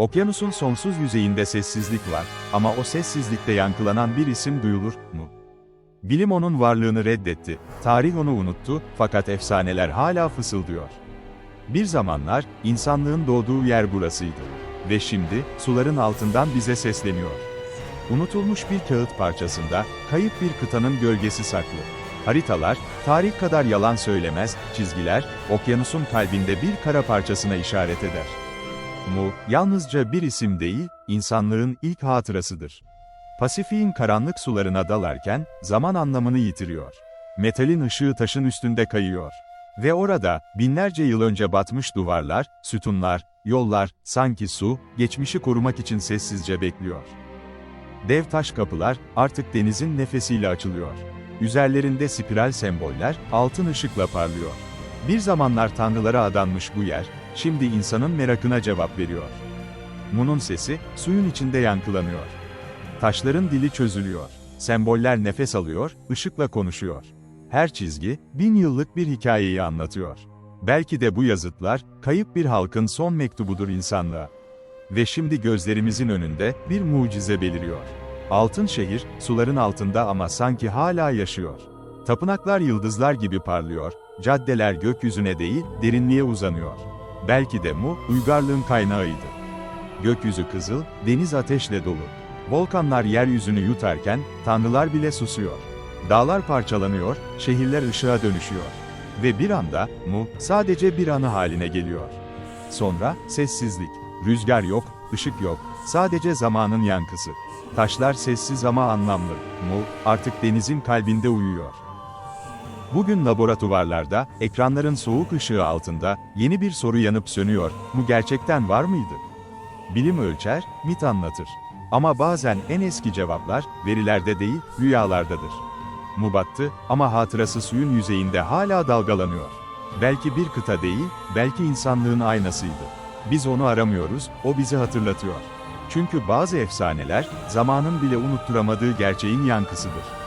Okyanusun sonsuz yüzeyinde sessizlik var ama o sessizlikte yankılanan bir isim duyulur mu? Bilim onun varlığını reddetti, tarih onu unuttu fakat efsaneler hala fısıldıyor. Bir zamanlar insanlığın doğduğu yer burasıydı ve şimdi suların altından bize sesleniyor. Unutulmuş bir kağıt parçasında kayıp bir kıtanın gölgesi saklı. Haritalar, tarih kadar yalan söylemez, çizgiler, okyanusun kalbinde bir kara parçasına işaret eder. Mu, yalnızca bir isim değil, insanlığın ilk hatırasıdır. Pasifik'in karanlık sularına dalarken, zaman anlamını yitiriyor. Metalin ışığı taşın üstünde kayıyor. Ve orada, binlerce yıl önce batmış duvarlar, sütunlar, yollar, sanki su, geçmişi korumak için sessizce bekliyor. Dev taş kapılar, artık denizin nefesiyle açılıyor. Üzerlerinde spiral semboller, altın ışıkla parlıyor. Bir zamanlar tanrılara adanmış bu yer, şimdi insanın merakına cevap veriyor. Mu'nun sesi, suyun içinde yankılanıyor. Taşların dili çözülüyor. Semboller nefes alıyor, ışıkla konuşuyor. Her çizgi, bin yıllık bir hikayeyi anlatıyor. Belki de bu yazıtlar, kayıp bir halkın son mektubudur insanlığa. Ve şimdi gözlerimizin önünde, bir mucize beliriyor. Altın şehir, suların altında ama sanki hala yaşıyor. Tapınaklar yıldızlar gibi parlıyor, caddeler gökyüzüne değil, derinliğe uzanıyor. Belki de Mu, uygarlığın kaynağıydı. Gökyüzü kızıl, deniz ateşle dolu. Volkanlar yeryüzünü yutarken, tanrılar bile susuyor. Dağlar parçalanıyor, şehirler ışığa dönüşüyor. Ve bir anda, Mu, sadece bir anı haline geliyor. Sonra, sessizlik. Rüzgar yok, ışık yok, sadece zamanın yankısı. Taşlar sessiz ama anlamlı. Mu, artık denizin kalbinde uyuyor. Bugün laboratuvarlarda, ekranların soğuk ışığı altında, yeni bir soru yanıp sönüyor. Mu gerçekten var mıydı? Bilim ölçer, mit anlatır. Ama bazen en eski cevaplar, verilerde değil, rüyalardadır. Mu battı ama hatırası suyun yüzeyinde hala dalgalanıyor. Belki bir kıta değil, belki insanlığın aynasıydı. Biz onu aramıyoruz, o bizi hatırlatıyor. Çünkü bazı efsaneler, zamanın bile unutturamadığı gerçeğin yankısıdır.